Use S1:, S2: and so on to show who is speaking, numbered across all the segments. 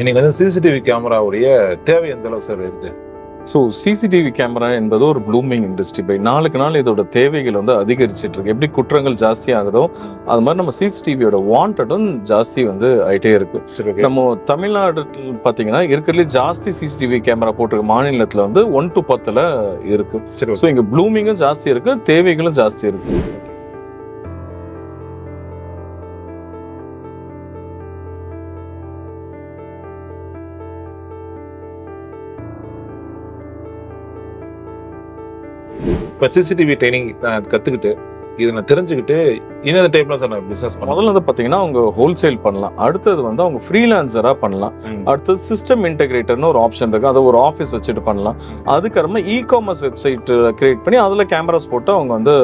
S1: இன்னைக்கு வந்து சிசிடிவி கேமராவுடைய தேவை எந்த அளவுக்கு சார் இருக்கு
S2: ஸோ சிசிடிவி கேமரா என்பது ஒரு ப்ளூமிங் இண்டஸ்ட்ரி பை நாளுக்கு நாள் இதோட தேவைகள் வந்து அதிகரிச்சிட்டு இருக்கு. எப்படி குற்றங்கள் ஜாஸ்தி ஆகுதோ அது மாதிரி நம்ம சிசிடிவியோட வாண்டடும் ஜாஸ்தி வந்து ஆயிட்டே இருக்கு. நம்ம தமிழ்நாடு பார்த்தீங்கன்னா இருக்கிறதுலே ஜாஸ்தி சிசிடிவி கேமரா போட்டிருக்க மாநிலத்தில் வந்து ஒன் டு பத்தில் இருக்கு. ஸோ இங்கே ப்ளூமிங்கும் ஜாஸ்தி இருக்கு தேவைகளும் ஜாஸ்தி இருக்கு.
S1: இப்போ சிசிடிவி ட்ரைனிங் கற்றுக்கிட்டு இதை நான் தெரிஞ்சுக்கிட்டு இந்த டைப்ல சார் பிசினஸ்
S2: முதல்ல வந்து பார்த்தீங்கன்னா அவங்க ஹோல்சேல் பண்ணலாம். அடுத்தது வந்து அவங்க ஃப்ரீலான்சராக பண்ணலாம். அடுத்தது சிஸ்டம் இன்டெகிரேட்டர்னு ஒரு ஆப்ஷன் இருக்கு. அதை ஒரு ஆஃபீஸ் வச்சுட்டு பண்ணலாம். அதுக்கப்புறமா இ காமர்ஸ் வெப்சைட் கிரியேட் பண்ணி அதில் கேமராஸ் போட்டு அவங்க வந்து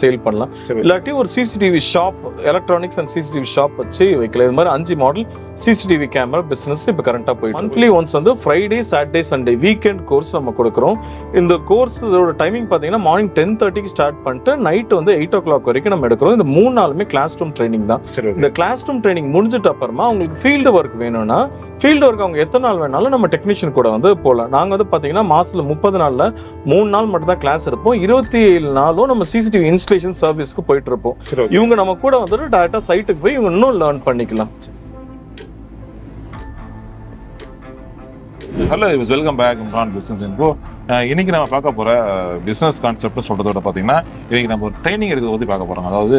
S2: சேல் பண்ணலாம். இல்லாட்டி ஒரு CCTV shop electronics and CCTV shop வச்சு வைக்கலாம். இது மாதிரி அஞ்சு மாடல் சிசிடிவி கேமரா பிஸ்னஸ் இப்போ கரண்ட்டாக போயிட்டு மந்த்லி ஒன்ஸ் வந்து Friday Saturday Sunday weekend course நம்ம கொடுக்குறோம். இந்த கோர்ஸோட டைமிங் பார்த்தீங்கன்னா மார்னிங் டென் தேர்ட்டிக்கு ஸ்டார்ட் பண்ணிட்டு நைட் வந்து எயிட் ஓ கிளாக் வரைக்கும் நம்ம எடுக்கிறோம். இந்த மூணு நாளுமே கிளாஸ் ரூம் ட்ரைனிங் தான். இந்த கிளாஸ் ரூம் ட்ரைனிங் முடிஞ்சிட்ட அப்புறமா அவங்களுக்கு ஃபீல்டு ஒர்க் வேணும்னா ஃபீல்டு ஒர்க் அவங்க எத்தனை நாள் வேணாலும் நம்ம டெக்னீஷியன் கூட வந்து போகலாம் நாங்கள் வந்து பார்த்தீங்கன்னா மாசத்துல முப்பது நாளில் மூணு நாள் மட்டும் தான் கிளாஸ் இருப்போம். இருபத்தி ஏழு நாளும் நம்ம சிசிடிவி இன்ஸ்டலேஷன் சர்வீஸ்க்கு போயிட்டு இருப்போம். இவங்க நம்ம கூட வந்துட்டு டேரக்டாக சைட்டுக்கு போய் இவங்க இன்னும் லேர்ன் பண்ணிக்கலாம்.
S1: Hello is welcome back Imran business info இன்னைக்கு நம்ம பார்க்க போகிற பிஸ்னஸ் uh, கான்செப்ட்னு சொல்றதோட பார்த்தீங்கன்னா இன்றைக்கி நம்ம ஒரு ட்ரைனிங் எடுக்கிறத பற்றி பார்க்க போகிறோம் அதாவது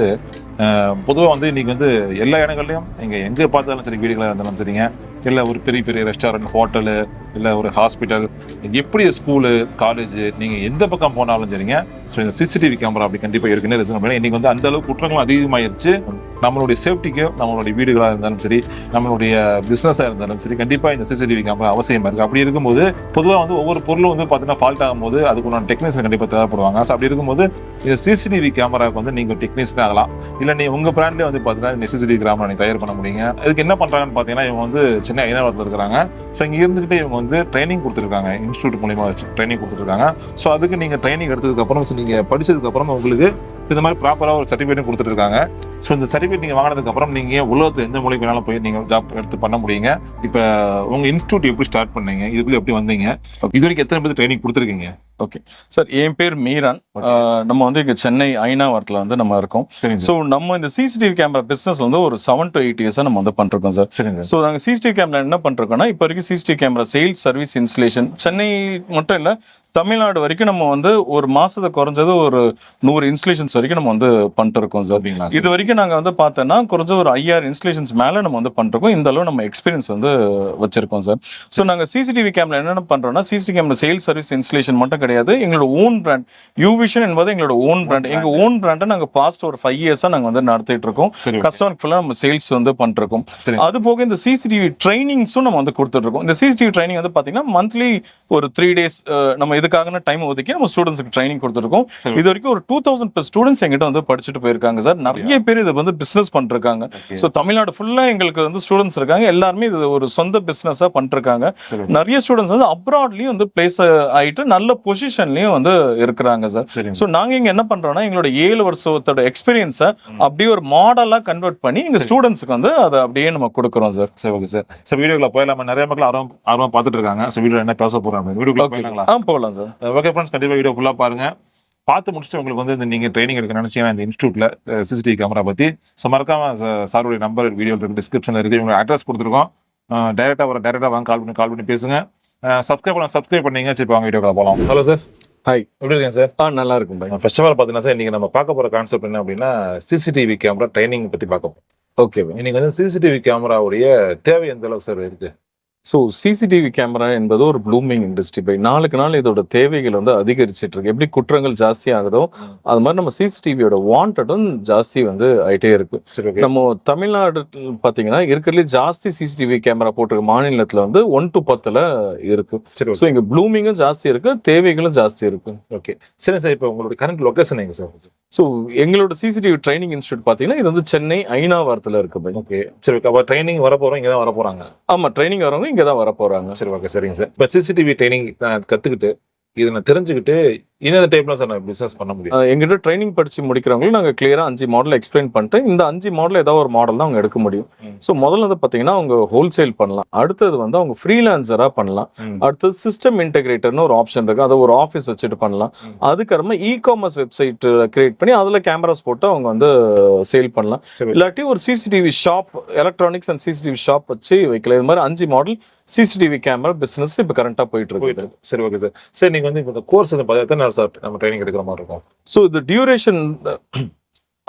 S1: uh, பொதுவாக வந்து இன்றைக்கி வந்து எல்லா இடங்கள்லையும் இங்கே எங்கே பார்த்தாலும் சரி வீடுகளாக இருந்தாலும் சரிங்க இல்லை ஒரு பெரிய பெரிய ரெஸ்டாரண்ட் ஹோட்டலு இல்லை ஒரு ஹாஸ்பிட்டல் எப்படி ஸ்கூலு காலேஜ் நீங்கள் எந்த பக்கம் போனாலும் சரிங்க. ஸோ இந்த சிசிடிவி கேமரா அப்படி கண்டிப்பாக இருக்குன்னு ரிசன் பண்ணி இன்றைக்கி வந்து அந்த அளவுக்கு குற்றங்களும் அதிகமாகிருச்சு நம்மளுடைய சேஃப்டிக்கு நம்மளுடைய வீடுகளாக இருந்தாலும் சரி நம்மளுடைய பிஸ்னஸாக இருந்தாலும் சரி கண்டிப்பாக இந்த சிசிடிவி கேமரா அவசியமாக இருக்குது அப்படி இருக்கும்போது பொதுவாக வந்து ஒவ்வொரு பொருளும் வந்து பார்த்தீங்கன்னா ஃபால்ட் ஆகும்போது அதுக்குள்ள டெக்னீஷியன் கண்டிப்பாக தேவைப்படுவாங்க. ஸோ அப்படி இருக்கும்போது இந்த சிசிடிவி கேமராவுக்கு வந்து நீங்கள் டெக்னீஷியன் ஆகலாம். இல்லை நீ உங்கள் பிராண்ட்லேயே வந்து பார்த்தீங்கன்னா இந்த சிசிடிவி கேமரா நீங்கள் தயார் பண்ண முடியுங்க. அதுக்கு என்ன பண்ணுறாங்கன்னு பார்த்தீங்கன்னா இவங்க வந்து சென்னை ஐநாவரத்தில் இருக்கிறாங்க. ஸோ இங்கே இருந்துகிட்டே இவங்க வந்து ட்ரைனிங் கொடுத்துருக்காங்க. இன்ஸ்டியூட் மூலியமாக வச்சு ட்ரைனிங் கொடுத்துருக்காங்க. ஸோ அதுக்கு நீங்கள் ட்ரைனிங் எடுத்ததுக்கப்புறம் நீங்கள் படித்ததுக்கப்புறம் உங்களுக்கு இந்த மாதிரி ப்ராப்பராக ஒரு சர்டிஃபிகேட்டும் கொடுத்துருக்காங்க ஸோ இந்த சர்டிஃபிகேட் நீங்கள் வாங்கினதுக்கப்புறம் நீங்கள் உலகத்தில் எந்த மொழிக்கு வேணாலும் போய் நீங்கள் ஜாப் எடுத்து பண்ண முடியுங்க. இப்போ உங்கள் இன்ஸ்டியூட் எப்படி ஸ்டார்ட் பண்ணீங்க? இதுக்குள்ள எப்படி வந்தீங்க? இது வரைக்கும் எத்தனை பேர் ட்ரைனிங் கொடுத்துருக்கீங்க?
S2: சார் என் பேர் மீரான். நம்ம வந்து இங்கே சென்னை ஐநாவரத்தில் வந்து நம்ம இருக்கோம்.
S1: சரிங்க
S2: ஸோ நம்ம இந்த சிசிடிவி கேமரா பிஸ்னஸ் வந்து ஒரு செவன் டு எயிட் இயர்ஸாக நம்ம வந்து பண்ணிருக்கோம் சார்
S1: சரிங்க
S2: ஸோ நாங்கள் சிசிடிவி கேமரா என்ன பண்ணிருக்கோம்னா இப்போ வரைக்கும் CCTV camera sales service installation Chennai மட்டும் இல்லை தமிழ்நாடு வரைக்கும் நம்ம வந்து ஒரு மாசத்தை குறைஞ்சது ஒரு நூறு இன்ஸ்டலேஷன்ஸ் வரைக்கும் நம்ம வந்து பண்ணிட்டு இருக்கோம் சார்.
S1: அப்படிங்களா
S2: இது வரைக்கும் நாங்கள் வந்து பார்த்தோன்னா குறைஞ்ச ஒரு ஐயாயிரம் இன்ஸ்டலேஷன்ஸ் மேலே நம்ம வந்து பண்ணிருக்கோம் இந்த அளவு நம்ம எக்ஸ்பீரியன்ஸ் வந்து வச்சிருக்கோம் சார். ஸோ நாங்கள் சிசிடிவி கேமரா என்னென்ன பண்ணுறோம்னா CCTV camera sales service installation மட்டும் கிடையாது. எங்களோட ஓன் பிராண்ட் யூவிஷன் என்பது எங்களோட ஓன் பிராண்ட் எங்கள் ஓன் பிராண்டை நாங்கள் பாஸ்ட் ஒரு ஃபைவ் இயர்ஸாக நாங்கள் வந்து நடத்திட்டு இருக்கோம்
S1: சரி
S2: கஸ்டமர் ஃபுல்லாக நம்ம சேல்ஸ் வந்து பண்ணிருக்கோம் அது போக இந்த சிசிடிவி ட்ரைனிங்ஸும் நம்ம வந்து கொடுத்துட்டு இருக்கோம் இந்த சிசிடிவி ட்ரைனிங் வந்து பார்த்தீங்கன்னா மந்த்லி ஒரு த்ரீ டேஸ் நம்ம இதுக்காக டைம் ஒதுக்கி நம்ம ஸ்டூடெண்ட்ஸ்க்கு ட்ரைனிங் கொடுத்துருக்கோம். இது வரைக்கும் ஒரு டூ தௌசண்ட் ப்ளஸ் ஸ்டூடெண்ட்ஸ் எங்கிட்ட வந்து படிச்சுட்டு போயிருக்காங்க சார். நிறைய பேர் இதை வந்து பிசினஸ் பண்ணிருக்காங்க. ஸோ தமிழ்நாடு ஃபுல்லா எங்களுக்கு வந்து ஸ்டூடெண்ட்ஸ் இருக்காங்க. எல்லாருமே இது ஒரு சொந்த பிசினஸா பண்ணிருக்காங்க நிறைய ஸ்டூடெண்ட்ஸ் வந்து அப்ராட்லயும் வந்து பிளேஸ் ஆயிட்டு நல்ல பொசிஷன்லயும் வந்து இருக்கிறாங்க சார். ஸோ நாங்க இங்க என்ன பண்றோம்னா எங்களோட ஏழு வருஷத்தோட எக்ஸ்பீரியன்ஸை அப்படியே ஒரு மாடலா கன்வெர்ட் பண்ணி எங்க
S1: சரி.
S2: ஸ்டூடெண்ட்ஸ்க்கு வந்து அதை அப்படியே நம்ம கொடுக்குறோம் சார்.
S1: சரி ஓகே சார். சார் வீடியோக்குள்ள போயிடலாமா? நிறைய மக்கள் ஆர்வம் ஆர்வமா பார்த்துட்டு இருக்காங்க. ஸோ வீடியோ என்ன பேச போறாங்க? வீடியோக்குள்ள போயிடலாங்களா?
S2: ஆ சார்
S1: ஓகே ஃப்ரெண்ட்ஸ் கண்டிப்பாக வீடியோ ஃபுல்லாக பாருங்க. பார்த்து முடிச்சுட்டு உங்களுக்கு வந்து இந்த நீங்கள் ட்ரைனிங் எடுக்க நினைச்சீங்கன்னா இந்த இன்ஸ்டியூட்ல சிசிடிவி கேமரா பற்றி ஸோ மறக்காம ச- சாருடைய நம்பர் வீடியோ இருக்கு டிஸ்கிரிப்ஷனில் இருக்கு. இவங்க அட்ரஸ் கொடுத்துருக்கோம். டேரெக்டாக வர டேரெக்டாக வாங்க கால் பண்ணி கால் பண்ணி பேசுங்க. சப்ஸ்கிரைப் பண்ண சப்ஸ்கிரைப் பண்ணீங்க. சரி வாங்க வீடியோக்குள்ள போகலாம் ஹலோ சார்
S2: ஹாய்
S1: எப்படி இருக்கேன் சார்
S2: ஆ நல்லா இருக்கும் பாய்
S1: ஃபர்ஸ்ட் ஆஃப் ஆல் பார்த்தீங்கன்னா சார் இன்னைக்கு நம்ம பார்க்க போகிற கான்செப்ட் என்ன அப்படின்னா சிசிடிவி கேமரா ட்ரைனிங் பற்றி பார்க்க போகிறோம்
S2: ஓகே
S1: இன்னைக்கு வந்து சிசிடிவி கேமராவுடைய தேவை எந்த அளவுக்கு சார் இருக்கு?
S2: ஸோ சிசிடிவி கேமரா என்பது ஒரு ப்ளூமிங் இண்டஸ்ட்ரி பை நாளுக்கு நாள் இதோட தேவைகள் வந்து அதிகரிச்சிட்டு இருக்கு. எப்படி குற்றங்கள் ஜாஸ்தி ஆகுதோ அது மாதிரி நம்ம சிசிடிவியோட வாண்டடும் ஜாஸ்தி வந்து ஆயிட்டே இருக்கு. நம்ம தமிழ்நாடு பார்த்தீங்கன்னா இருக்கிறதுலே ஜாஸ்தி சிசிடிவி கேமரா போட்டிருக்க மாநிலத்தில் வந்து ஒன் டு பத்தில் இருக்கு. ஸோ இங்கே ப்ளூமிங்கும் ஜாஸ்தி இருக்கு தேவைகளும் ஜாஸ்தி இருக்கு.
S1: ஓகே சரி சார் இப்போ உங்களோட கரண்ட் லொகேஷன் எங்க சார்
S2: ஸோ எங்களோட சிசிடிவி ட்ரைனிங் இன்ஸ்டியூட் பார்த்தீங்கன்னா இது வந்து சென்னை ஐநாவரத்தில் இருக்கு பை
S1: ஓகே சரி ஓகே அப்போ ட்ரைனிங் வர போகிறோம் இங்கே தான் வர போகிறாங்க
S2: ஆமாம் ட்ரைனிங் வரவங்க இங்கே தான் வர போகிறாங்க
S1: சரி ஓகே சரிங்க சார் இப்போ சிசிடிவி ட்ரைனிங் கற்றுக்கிட்டு இதை நான் தெரிஞ்சுக்கிட்டு இந்த டைப்ல சார் நான் பிசினஸ் பண்ண முடியும்
S2: எங்கிட்ட ட்ரைனிங் படிச்சு முடிக்கிறவங்களுக்கு நாங்கள் கிளியரா அஞ்சு மாடல் எக்ஸ்பிளைன் பண்ணிட்டு இந்த அஞ்சு மாடல் ஏதாவது ஒரு மாடல் தான் அவங்க எடுக்க முடியும். ஸோ முதல்ல வந்து பார்த்தீங்கன்னா அவங்க ஹோல்சேல் பண்ணலாம் அடுத்தது வந்து அவங்க ஃப்ரீலான்சரா பண்ணலாம். அடுத்தது சிஸ்டம் இன்டெகிரேட்டர்னு ஒரு ஆப்ஷன் இருக்கு அதை ஒரு ஆஃபீஸ் வச்சுட்டு பண்ணலாம். அதுக்கப்புறமா இ காமர்ஸ் வெப்சைட் கிரியேட் பண்ணி அதுல கேமராஸ் போட்டு அவங்க வந்து சேல் பண்ணலாம். இல்லாட்டி ஒரு CCTV shop electronics and CCTV shop வச்சு வைக்கலாம் இது மாதிரி அஞ்சு மாடல் சிசிடிவி கேமரா பிசினஸ் இப்போ கரண்டா போயிட்டு இருக்கு.
S1: சரி ஓகே சார் சரி ட்ரைனிங் வந்து இப்போ இந்த கோர்ஸ் வந்து பார்த்தா எத்தனை நாள் சார் நம்ம ட்ரைனிங் எடுக்கிற மாதிரி இருக்கும்.
S2: ஸோ இந்த டியூரேஷன்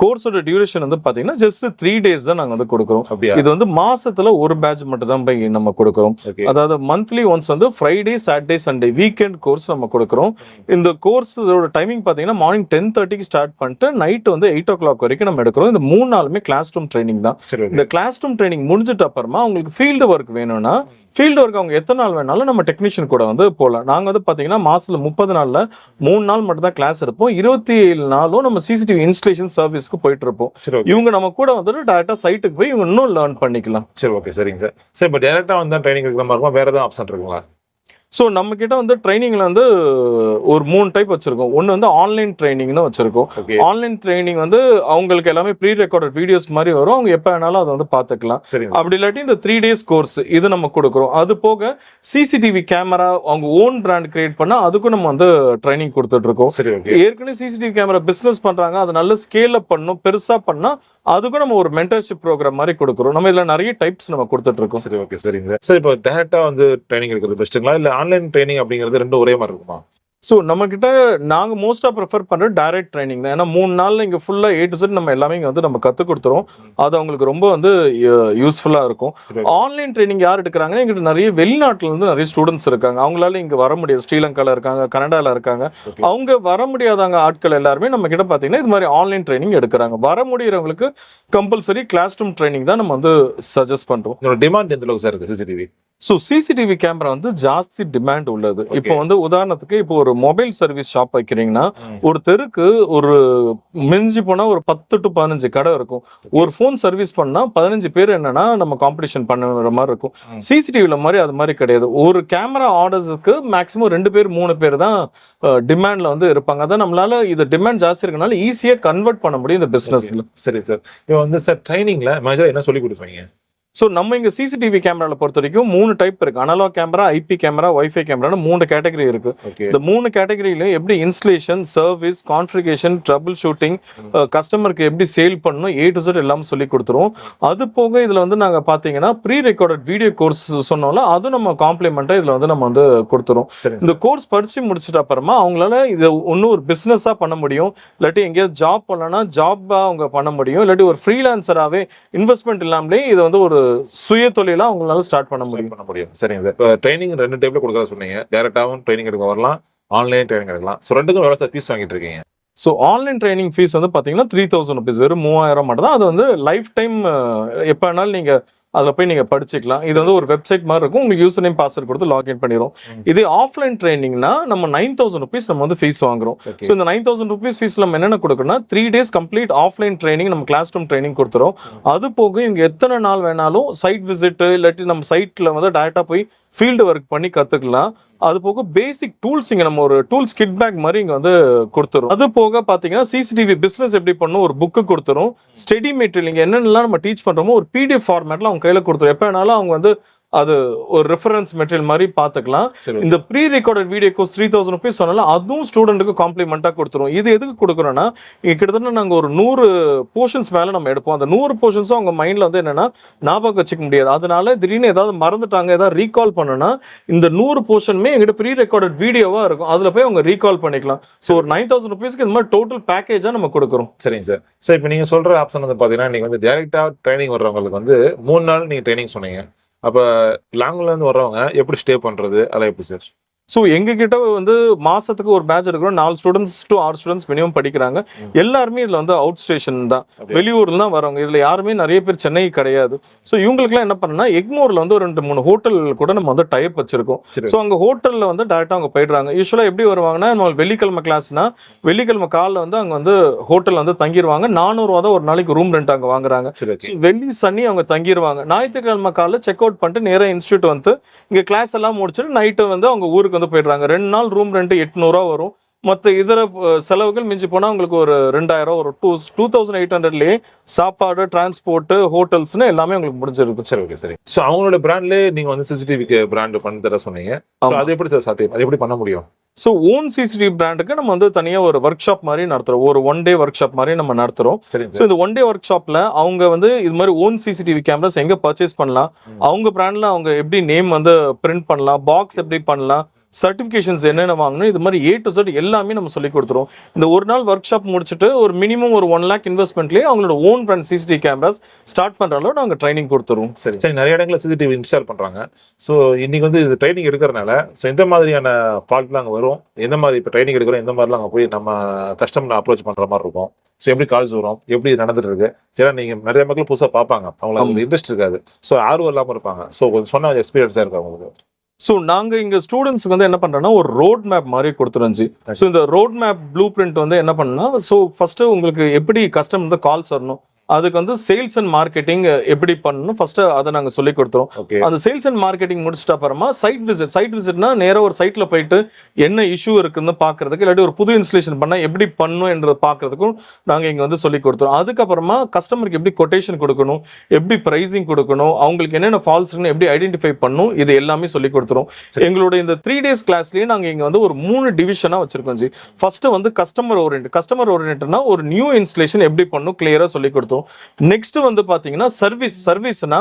S2: கோர்ஸோட டியூரேஷன் வந்து பார்த்தீங்கன்னா ஜஸ்ட் த்ரீ டேஸ் தான் நாங்கள் வந்து கொடுக்குறோம். இது வந்து மாசத்துல ஒரு பேட்ச் மட்டும் தான் போய் நம்ம கொடுக்குறோம். அதாவது மந்த்லி ஒன்ஸ் வந்து Friday Saturday Sunday weekend course நம்ம கொடுக்குறோம். இந்த கோர்ஸோட டைமிங் பார்த்தீங்கன்னா மார்னிங் டென் தேர்ட்டிக்கு ஸ்டார்ட் பண்ணிட்டு நைட் வந்து எயிட் ஓ கிளாக் வரைக்கும் நம்ம எடுக்கிறோம். இந்த மூணு நாளுமே கிளாஸ் ரூம் ட்ரைனிங் தான் இந்த கிளாஸ் ரூம் ட்ரைனிங் முடிஞ்சிட்ட அப்புறமா உங்களுக்கு ஃபீல்டு ஒர்க் வேணும்னா ஃபீல்டு ஒர்க் அவங்க எத்தனை நாள் வேணாலும் நம்ம டெக்னீஷியன் கூட வந்து போகலாம் நாங்கள் வந்து பார்த்தீங்கன்னா மாசத்துல முப்பது நாளில் மூணு நாள் மட்டும் தான் கிளாஸ் இருப்போம் இருபத்தி ஏழு நாளும் நம்ம சிசிடிவி இன்ஸ்டலேஷன் சர்வீஸ்க்கு போயிட்டு இருப்போம் இவங்க நம்ம கூட வந்துட்டு டேரக்டா சைட்டுக்கு போய் இவங்க இன்னும் லேர்ன் பண்ணிக்கலாம்.
S1: சரி ஓகே சரிங்க சார் சரி இப்போ டேரெக்டாக வந்து ட்ரைனிங் எடுக்கிற மாதிரி இருக்குமா வேற ஏதாவது ஆப்ஷன் இருக்குங்களா?
S2: ஸோ நம்ம கிட்ட வந்து ட்ரைனிங்ல வந்து ஒரு மூணு டைப் வச்சிருக்கோம். ஒன்று வந்து ஆன்லைன் ட்ரைனிங்னு வச்சிருக்கோம். ஆன்லைன் ட்ரைனிங் வந்து அவங்களுக்கு எல்லாமே ப்ரீ ரெக்கார்டட் வீடியோஸ் மாதிரி வரும். அவங்க எப்போ வேணாலும் அதை வந்து பார்த்துக்கலாம்.
S1: சரிங்க
S2: அப்படி இல்லாட்டி இந்த த்ரீ டேஸ் கோர்ஸ் இது நம்ம கொடுக்குறோம். அது போக சிசிடிவி கேமரா அவங்க ஓன் பிராண்ட் கிரியேட் பண்ணா அதுக்கும் நம்ம வந்து ட்ரைனிங் கொடுத்துட்டு இருக்கோம்
S1: சரி ஓகே
S2: ஏற்கனவே சிசிடிவி கேமரா பிசினஸ் பண்றாங்க. அதை நல்ல ஸ்கேல் அப் பண்ணும் பெருசா பண்ணா அதுக்கும் நம்ம ஒரு மென்டர்ஷிப் ப்ரோக்ராம் மாதிரி கொடுக்குறோம். நம்ம இதுல நிறைய டைப்ஸ் நம்ம கொடுத்துட்டு இருக்கோம்
S1: சரி ஓகே சரிங்க. சார் சரி இப்போ டேரெக்டாக வந்து ட்ரைனிங் எடுக்கிறது பெஸ்ட்டுங்களா இல்லை ஆன்லைன் ட்ரைனிங் அப்படிங்கிறது ரெண்டும் ஒரே மாதிரி இருக்குமா?
S2: ஸோ நம்ம கிட்ட நாங்க மோஸ்டா ப்ரிஃபர் பண்றது டைரக்ட் ட்ரைனிங் தான். ஏன்னா மூணு நாள்ல இங்க ஃபுல்லா ஏ டு செட் நம்ம எல்லாமே இங்க வந்து நம்ம கத்து கொடுத்துரும் அது அவங்களுக்கு ரொம்ப வந்து யூஸ்ஃபுல்லா இருக்கும். ஆன்லைன் ட்ரைனிங் யார் எடுக்கிறாங்கன்னா எங்கிட்ட நிறைய வெளிநாட்டுல இருந்து நிறைய ஸ்டூடெண்ட்ஸ் இருக்காங்க. அவங்களால இங்க வர முடியாது. ஸ்ரீலங்கால இருக்காங்க கனடால இருக்காங்க. அவங்க வர முடியாதவங்க ஆட்கள் எல்லாருமே நம்ம கிட்ட பாத்தீங்கன்னா இது மாதிரி ஆன்லைன் ட்ரைனிங் எடுக்கிறாங்க. வர முடியறவங்களுக்கு கம்பல்சரி கிளாஸ் ரூம் ட்ரைனிங் தான் நம்ம வந்து சஜஸ்ட் பண்றோம்.
S1: இதோட டிமாண்ட் எந்த அளவுக்கு சார் இருக்கு சிசிடிவி
S2: ஸோ சிசிடிவி கேமரா வந்து ஜாஸ்தி டிமாண்ட் உள்ளது. இப்போ வந்து உதாரணத்துக்கு இப்போ ஒரு மொபைல் சர்வீஸ் ஷாப் வைக்கிறீங்கன்னா. ஒரு தெருக்கு ஒரு மிஞ்சி போனா ஒரு பத்து டு பதினஞ்சு கடை இருக்கும். ஒரு ஃபோன் சர்வீஸ் பண்ணா பதினஞ்சு பேர் என்னன்னா நம்ம காம்படிஷன் பண்ணுற மாதிரி இருக்கும்.
S1: ம்.
S2: சிசிடிவில மாதிரி அது மாதிரி கிடையாது. ஒரு கேமரா ஆர்டர்ஸுக்கு மேக்ஸிமம் ரெண்டு பேர் மூணு பேர் தான் டிமாண்ட்ல வந்து இருப்பாங்க. அதான் நம்மளால இது டிமாண்ட் ஜாஸ்தி இருக்கனால ஈஸியா கன்வெர்ட் பண்ண முடியும் இந்த பிசினஸ்ல
S1: சரி சார். இப்போ வந்து சார் ட்ரைனிங்ல மேஜரா என்ன சொல்லி கொடுப்பீங்க?
S2: ஸோ நம்ம இங்க சிசிடிவி கேமரால பொறுத்த வரைக்கும் மூணு டைப் இருக்கு. Analog camera IP camera WiFi கேமரான்னு மூணு கேட்டகரி இருக்கு.
S1: ஓகே
S2: இந்த மூணு கேட்டகரியிலும் எப்படி installation service configuration troubleshooting கஸ்டமருக்கு எப்படி சேல் பண்ணணும் ஏ டு Z எல்லாம் சொல்லி கொடுத்துருவோம். அது போக இதுல வந்து நாங்க பாத்தீங்கன்னா ப்ரீ ரெக்கார்டட் வீடியோ கோர்ஸ் சொன்னோம்ல அதுவும் நம்ம காம்ப்ளிமெண்டா இதுல வந்து நம்ம வந்து கொடுத்துரும் இந்த கோர்ஸ் படிச்சு முடிச்சிட்ட அப்புறமா அவங்களால இதை இன்னும் ஒரு பிசினஸா பண்ண முடியும். இல்லாட்டி எங்கேயாவது ஜாப் பண்ணலன்னா ஜாப்பா அவங்க பண்ண முடியும். இல்லாட்டி ஒரு ஃப்ரீலான்சராகவே இன்வெஸ்ட்மெண்ட் இல்லாமலே இதை வந்து ஒரு சுய தொழிலா அவங்களால ஸ்டார்ட் பண்ண முடியும்.
S1: பண்ண முடியும். சரிங்க சார். இப்போ ட்ரைனிங் ரெண்டு டைப்ல கொடுக்குறதா சொன்னீங்க. டேரெக்டாகவும் ட்ரைனிங் எடுக்க வரலாம். ஆன்லைன் ட்ரைனிங் எடுக்கலாம். ஸோ ரெண்டுக்கும் எவ்வளோ சார் ஃபீஸ் வாங்கிட்டு இருக்கீங்க?
S2: ஸோ ஆன்லைன் ட்ரைனிங் ஃபீஸ் வந்து பார்த்தீங்கன்னா த்ரீ தௌசண்ட் ருபீஸ் வெறும் மூவாயிரம் மட்டும் தான் அது வந்து லைஃப் டைம் எப்போ வேணாலும் நீங்கள் அதில் போய் நீங்கள் படிச்சுக்கலாம். இது வந்து ஒரு வெப்சைட் மாதிரி இருக்கும். உங்களுக்கு யூசர் நேம் பாஸ்வேர்ட் கொடுத்து லாகின் பண்ணிடும். இது ஆஃப்லைன் ட்ரைனிங்னா நம்ம நைன் தௌசண்ட் ருபீஸ் நம்ம வந்து ஃபீஸ் வாங்குறோம். ஸோ இந்த நைன் தௌசண்ட் ருபீஸ் ஃபீஸ் நம்ம என்னென்ன கொடுக்கணும்னா three days complete offline training நம்ம கிளாஸ் ரூம் ட்ரைனிங் கொடுத்துரும் அது போக இவங்க எத்தனை நாள் வேணாலும் சைட் விசிட் இல்லாட்டி நம்ம சைட்டில் வந்து டேரெக்டாக போய் ஃபீல்டு ஒர்க் பண்ணி கற்றுக்கலாம் அது போக பேசிக் டூல்ஸ் இங்கே நம்ம ஒரு டூல்ஸ் கிட் பேக் மாதிரி இங்கே வந்து கொடுத்துரும் அது போக பார்த்தீங்கன்னா சிசிடிவி பிஸ்னஸ் எப்படி பண்ணும்? ஒரு புக்கு கொடுத்துரும் ஸ்டடி மெட்டீரியல் இங்கே என்னென்னலாம் நம்ம டீச் பண்ணுறோமோ ஒரு பிடிஎஃப் ஃபார்மேட்டில் அவங்க கையில் கொடுத்துரும் எப்போ வேணாலும் அவங்க வந்து அது ஒரு ரெஃபரன்ஸ் மெட்டீரியல் மாதிரி பார்த்துக்கலாம். இந்த pre recorded video course three thousand rupees சொன்னாலும் அதுவும் ஸ்டூடெண்ட்டுக்கு காம்ப்ளிமெண்ட்டாக கொடுத்துரும். இது எதுக்கு கொடுக்குறோன்னா கிட்டத்தட்ட நாங்கள் ஒரு நூறு போர்ஷன்ஸ் மேலே நம்ம எடுப்போம். அந்த நூறு போர்ஷன்ஸும் அவங்க மைண்டில் வந்து என்னன்னா ஞாபகம் வச்சுக்க முடியாது. அதனால திடீர்னு ஏதாவது மறந்துட்டாங்க ஏதாவது ரீகால் பண்ணணும்னா இந்த நூறு போர்ஷனுமே எங்கிட்ட ப்ரீ ரெக்கார்டட் வீடியோவாக இருக்கும். அதில் போய் அவங்க ரீகால் பண்ணிக்கலாம். ஸோ ஒரு நைன் தௌசண்ட் ருபீஸ்க்கு இந்த மாதிரி டோட்டல் பேக்கேஜாக நம்ம கொடுக்குறோம்.
S1: சரிங்க சார். சார் இப்போ நீங்கள் சொல்கிற ஆப்ஷன் வந்து பார்த்தீங்கன்னா நீங்கள் வந்து டேரெக்டாக ட்ரைனிங் வர்றவங்களுக்கு வந்து மூணு நாள் நீங்கள் ட்ரைனிங் சொன்னீங்க. அப்போ லாங்லேருந்து வர்றவங்க எப்படி ஸ்டே பண்ணுறது அதெல்லாம் எப்படி சார்
S2: ஸோ எங்ககிட்ட வந்து மாசத்துக்கு ஒரு பேட்ச் இருக்கிறோம் நாலு ஸ்டூடெண்ட்ஸ் டு ஆறு ஸ்டூடெண்ட்ஸ் மினிமம் படிக்கிறாங்க. எல்லாருமே இதுல வந்து அவுட் ஸ்டேஷன் தான்? வெளியூர்ல தான் வரவங்க இதுல யாருமே நிறைய பேர் சென்னை கிடையாது. ஸோ இவங்களுக்குலாம் என்ன பண்ணா எக்மோர்ல வந்து ஒரு ரெண்டு மூணு ஹோட்டல் கூட நம்ம வந்து டைப் வச்சிருக்கோம்.
S1: சரி.
S2: ஸோ அங்க ஹோட்டல்ல வந்து டேரக்டா அவங்க போயிடுறாங்க. யூஸ்வலா எப்படி வருவாங்கன்னா நம்ம வெள்ளிக்கிழமை கிளாஸ்னா வெள்ளிக்கிழமை காலைல வந்து அங்க வந்து ஹோட்டல்ல வந்து தங்கிடுவாங்க நானூறுவா தான் ஒரு நாளைக்கு ரூம் ரெண்ட் அங்க வாங்குறாங்க. வெள்ளி சனி அவங்க தங்கிடுவாங்க ஞாயிற்றுக்கிழமை காலைல செக் அவுட் பண்ணிட்டு நேரா இன்ஸ்டியூட் வந்து இங்க கிளாஸ் எல்லாம் முடிச்சுட்டு நைட்டு வந்து அவங்க ஊருக்கு வந்து போயிடுறாங்க. ரெண்டு நாள் ரூம் ரெண்ட் எட்நூறுவா வரும். மற்ற இதர செலவுகள் மிஞ்சி போனால் உங்களுக்கு ஒரு ரெண்டாயிரம் ஒரு டூ டூ தௌசண்ட் எயிட் ஹண்ட்ரட்லேயே சாப்பாடு டிரான்ஸ்போர்ட்டு ஹோட்டல்ஸ்னு எல்லாமே உங்களுக்கு முடிஞ்சிருது.
S1: சரி ஓகே சரி. ஸோ அவங்களோட பிராண்ட்லேயே நீங்க வந்து சிசிடிவிக்கு பிராண்ட் பண்ணி தர சொன்னீங்க. அது எப்படி சார் சாத்தியம்? அது எப்படி பண்ண முடியும்?
S2: ஸோ ஓன் சிசிடிவி பிராண்டுக்கு நம்ம வந்து தனியாக ஒரு ஒர்க் ஷாப் மாதிரி நடத்துகிறோம் ஒரு ஒன் டே ஒர்க் ஷாப் மாதிரி நம்ம நடத்துகிறோம் ஸோ இந்த ஒன் டே ஒர்க் ஷாப்ல அவங்க வந்து இது மாதிரி ஓன் சிசிடிவி கேமராஸ் எங்க பர்ச்சேஸ் பண்ணலாம். அவங்க பிராண்ட்ல அவங்க எப்படி நேம் வந்து பிரிண்ட் பண்ணலாம்? பாக்ஸ் எப்படி பண்ணலாம்? சர்டிஃபிகேஷன்ஸ் என்னென்ன வாங்கணும்? இது மாதிரி ஏ டு Z எல்லாமே நம்ம சொல்லி கொடுத்துருவோம். இந்த ஒரு நாள் ஒர்க் ஷாப் முடிச்சுட்டு ஒரு மினிமம் ஒரு ஒன் லேக் இன்வெஸ்ட்மெண்ட்லேயே அவங்களோட own brand CCTV cameras start பண்ற அளவு நாங்கள் ட்ரைனிங் கொடுத்துருவோம்.
S1: சரி. சரி நிறைய இடங்களில் சிசிடிவி இன்ஸ்டால் பண்றாங்க. ஸோ இன்னைக்கு வந்து இது ட்ரைனிங் எடுக்கிறனால ஸோ எந்த மாதிரியான ஃபால்ட்லாம் அங்கே வரும்? எந்த மாதிரி இப்போ ட்ரைனிங் எடுக்கிறோம்? எந்த மாதிரிலாம் அங்கே போய் நம்ம கஸ்டமர் அப்ரோச் பண்ற மாதிரி இருக்கும்? ஸோ எப்படி கால்ஸ் வரும்? எப்படி நடந்துட்டு இருக்கு ஏன்னா நீங்க நிறைய மக்கள் புதுசாக பார்ப்பாங்க. அவங்களுக்கு. இன்ட்ரெஸ்ட் இருக்காது. ஸோ ஆர்வம் இல்லாமல் இருப்பாங்க. ஸோ கொஞ்சம் சொன்ன எக்ஸ்பீரியன்ஸாக இருக்கு அவங்களுக்கு
S2: ஸோ நாங்கள் இங்கே ஸ்டூடெண்ட்ஸ்க்கு வந்து என்ன பண்ணுறோன்னா ஒரு ரோட் மேப் மாதிரி கொடுத்துருந்துச்சு ஸோ இந்த ரோட் மேப் ப்ளூ பிரிண்ட் வந்து என்ன பண்ணா ஸோ ஃபஸ்ட்டு உங்களுக்கு எப்படி கஸ்டமர் வந்து கால்ஸ் வரணும் அதுக்கு வந்து சேல்ஸ் அண்ட் மார்க்கெட்டிங் எப்படி பண்ணணும்? ஃபர்ஸ்ட் அதை நாங்கள் சொல்லி கொடுத்துறோம்
S1: ஓகே
S2: அந்த சேல்ஸ் அண்ட் மார்க்கெட்டிங் முடிச்சிட்ட அப்புறமா சைட் விசிட் சைட் விசிட்னா நேராக ஒரு சைட்டில் போயிட்டு என்ன இஷ்யூ இருக்குன்னு பார்க்கறதுக்கு இல்லாட்டி ஒரு புது இன்ஸ்டலேஷன் பண்ணால் எப்படி பண்ணணும் என்றதை பார்க்கறதுக்கும் நாங்கள் இங்கே வந்து சொல்லி கொடுத்துறோம் அதுக்கப்புறமா கஸ்டமருக்கு எப்படி கொட்டேஷன் கொடுக்கணும் எப்படி ப்ரைஸிங் கொடுக்கணும் அவங்களுக்கு என்னென்ன ஃபால்ஸ் இருக்குன்னு எப்படி ஐடென்டிஃபை பண்ணணும் இது எல்லாமே சொல்லி கொடுத்துரும்
S1: சரி.
S2: எங்களோட இந்த த்ரீ டேஸ் கிளாஸ்லேயே நாங்கள் இங்கே வந்து ஒரு மூணு டிவிஷனாக வச்சிருக்கோம் ஜி. ஃபர்ஸ்ட் வந்து கஸ்டமர் ஓரியன்ட் கஸ்டமர் ஓரியன்ட்னா ஒரு நியூ இன்ஸ்டலேஷன் எப்படி பண்ணணும் கிளியராக சொல்லி கொடுத்தோம் நெக்ஸ்ட் வந்து பார்த்தீங்கன்னா சர்வீஸ் சர்வீஸ்னா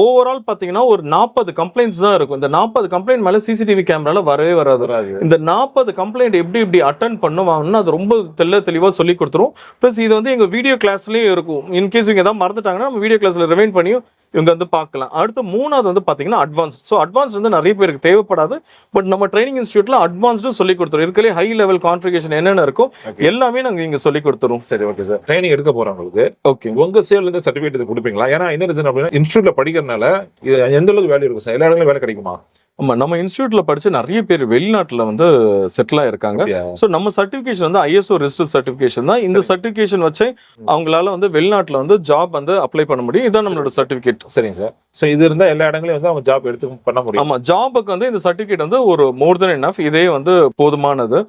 S2: ஓவரால் பார்த்தீங்கன்னா ஒரு நாற்பது கம்ப்ளைண்ட்ஸ் தான் இருக்கும். இந்த நாற்பது கம்ப்ளைண்ட் மேலே சிசிடிவி கேமரால வரவே வராது. இந்த நாற்பது கம்ப்ளைண்ட் எப்படி எப்படி அட்டன் பண்ணுவாங்கன்னு அது ரொம்ப தெல்ல தெளிவாக சொல்லி கொடுத்துரும். ப்ளஸ் இது வந்து எங்கள் வீடியோ கிளாஸ்லேயும் இருக்கும். இன்கேஸ் இவங்க ஏதாவது மறந்துட்டாங்கன்னா நம்ம வீடியோ கிளாஸில் ரிவைன் பண்ணியும் இவங்க வந்து பார்க்கலாம். அடுத்து மூணாவது வந்து பார்த்தீங்கன்னா அட்வான்ஸ் ஸோ அட்வான்ஸ் வந்து நிறைய பேருக்கு தேவைப்படாது. பட் நம்ம ட்ரைனிங் இன்ஸ்டியூட்ல அட்வான்ஸ்டும் சொல்லி கொடுத்துரும். இருக்கலே ஹை லெவல் கான்ஃபிகேஷன் என்னென்ன இருக்கோ
S1: Okay.
S2: எல்லாமே நாங்கள் இங்கே சொல்லி கொடுத்துரும்
S1: சரி ஓகே சார் ட்ரைனிங் எடுக்க போறவங்களுக்கு
S2: ஓகே
S1: உங்க சேல்ல இருந்து சர்டிஃபிகேட் கொடுப்பீங்களா? ஏன்னா என்ன ரீசன் அப்படின்னா இன்ஸ்டியூட்ல படிக்கிறனால இது எந்த அளவுக்கு வேல்யூ இருக்கும்? சார் எல்லா இடங்களும் வேலை கிடைக்குமா?
S2: ஆமா நம்ம இன்ஸ்டியூட்ல படிச்சு நிறைய பேர் வெளிநாட்டுல வந்து செட்டில் ஆயிருக்காங்க? ஸோ நம்ம சர்டிஃபிகேஷன் வந்து ஐஎஸ்ஓ ரெஜிஸ்டர் சர்டிஃபிகேஷன் தான். இந்த சர்டிஃபிகேஷன் வச்சு அவங்களால வந்து வெளிநாட்டுல வந்து ஜாப் வந்து அப்ளை பண்ண முடியும். இதான் நம்மளோட சர்டிஃபிகேட்
S1: சரிங்க சார். ஸோ இது இருந்தா எல்லா இடங்களையும் வந்து அவங்க ஜாப் எடுத்து பண்ண முடியும்.
S2: ஆமா ஜாபுக்கு வந்து இந்த சர்டிஃபிகேட் வந்து ஒரு மோர் தென் enough. இதே வந்து போதுமானது.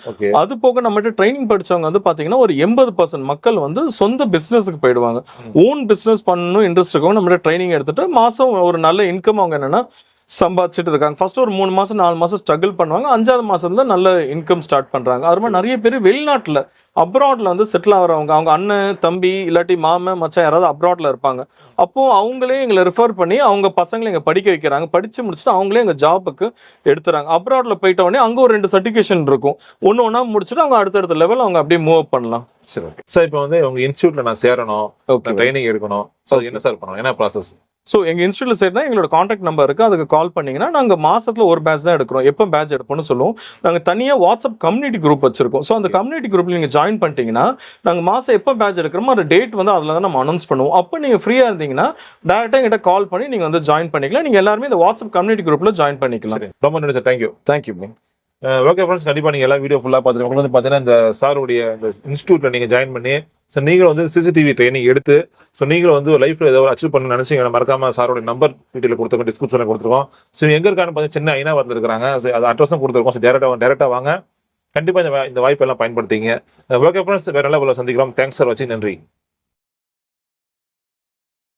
S2: அது போக நம்மகிட்ட ட்ரைனிங் படிச்சவங்க வந்து பாத்தீங்கன்னா ஒரு எண்பது பர்சன்ட் மக்கள் வந்து சொந்த பிசினஸ்க்கு போயிடுவாங்க. ஓன் பிசினஸ் பண்ணணும் இன்ட்ரெஸ்ட் இருக்கவங்க நம்மகிட்ட ட்ரைனிங் எடுத்துட்டு மாசம் ஒரு நல்ல இன்கம் அவங்க என்னன்னா சம்பாதிச்சுட்டு இருக்காங்க. ஃபர்ஸ்ட் ஒரு மூணு மாசம் நாலு மாசம் ஸ்ட்ரகிள் பண்ணுவாங்க. அஞ்சாவது தான் நல்ல இன்கம் ஸ்டார்ட் பண்றாங்க. அது மாதிரி நிறைய பேர் வெளிநாட்டுல அப்ராட்ல வந்து செட்டில் ஆகிறவங்க அவங்க அண்ணன் தம்பி இல்லாட்டி மாமன் மச்சான் யாராவது அப்ராட்ல இருப்பாங்க. அப்போ அவங்களே எங்களை ரெஃபர் பண்ணி அவங்க பசங்களை இங்க படிக்க வைக்கிறாங்க. படிச்சு முடிச்சுட்டு அவங்களே எங்க ஜாபுக்கு எடுத்துறாங்க. அப்ராட்ல போயிட்ட உடனே அங்க ஒரு ரெண்டு சர்டிஃபிகேஷன் இருக்கும். ஒன்று ஒன்றா முடிச்சுட்டு அவங்க அடுத்தடுத்த லெவல் அவங்க அப்படியே மூவ் பண்ணலாம்.
S1: சரி சார் இப்போ வந்து உங்க இன்ஸ்டியூட்ல நான் சேரணும் ட்ரைனிங் எடுக்கணும். என்ன சார் பண்ணணும்? என்ன ப்ராசஸ்
S2: ஸோ எங்க இன்ஸ்டியூட்ல சேர்ந்தா எங்களோட காண்டாக்ட் நம்பர் இருக்கு. அதுக்கு கால் பண்ணீங்கன்னா நாங்க மாசத்துல ஒரு பேட்ச் தான் எடுக்கிறோம். எப்போ பேட்ச் எடுப்போம்னு சொல்லுவோம். நாங்க தனியா வாட்ஸ்அப் கம்யூனிட்டி குரூப் வச்சிருக்கோம். ஸோ அந்த கம்யூனிட்டி குரூப்ல நீங்க ஜாயின் பண்ணிட்டீங்கன்னா நாங்க மாசம் எப்போ பேட்ச் எடுக்கிறோமோ அந்த டேட் வந்து அதில் தான் நம்ம அனௌன்ஸ் பண்ணுவோம். அப்போ நீங்க ஃப்ரீயா இருந்தீங்கன்னா டேரக்டா எங்கிட்ட கால் பண்ணி நீங்க வந்து ஜாயின் பண்ணிக்கலாம். நீங்க எல்லாருமே இந்த வாட்ஸ்அப் கம்யூனிட்டி குரூப்ல ஜாயின் பண்ணிக்கலாம்.
S1: ரொம்ப நன்றி sir thank you
S2: thank you
S1: okay friends கண்டிப்பாக நீங்கள் எல்லா வீடியோ ஃபுல்லாக பார்த்துட்டு உங்களுக்கு வந்து பார்த்தீங்கன்னா இந்த சாருடைய இந்த இன்ஸ்டியூட்டில் நீங்கள் ஜாயின் பண்ணி ஸோ நீங்களும் வந்து சிசிடிவி ட்ரைனிங் எடுத்து ஸோ நீங்களும் வந்து லைஃப்பில் ஏதோ அச்சீவ் பண்ண நினச்சிங்கன்னா மறக்காம சாரோட நம்பர் டீட்டெயில் கொடுத்துருக்கோம் டிஸ்கிரிப்ஷனில் கொடுத்துருக்கோம். ஸோ எங்கே இருக்கான்னு பார்த்தீங்கன்னா சென்னை ஐநா வந்திருக்காங்க ஸோ அது அட்ரஸும் கொடுத்துருக்கோம். ஸோ டேரெக்டாக டேரெக்டாக வாங்க. கண்டிப்பாக இந்த இந்த வாய்ப்பெல்லாம் பயன்படுத்திங்க. ஓகே ஃப்ரெண்ட்ஸ் வேறு நல்ல சந்திக்கிறோம். தேங்க்ஸ் சார் வச்சு நன்றி.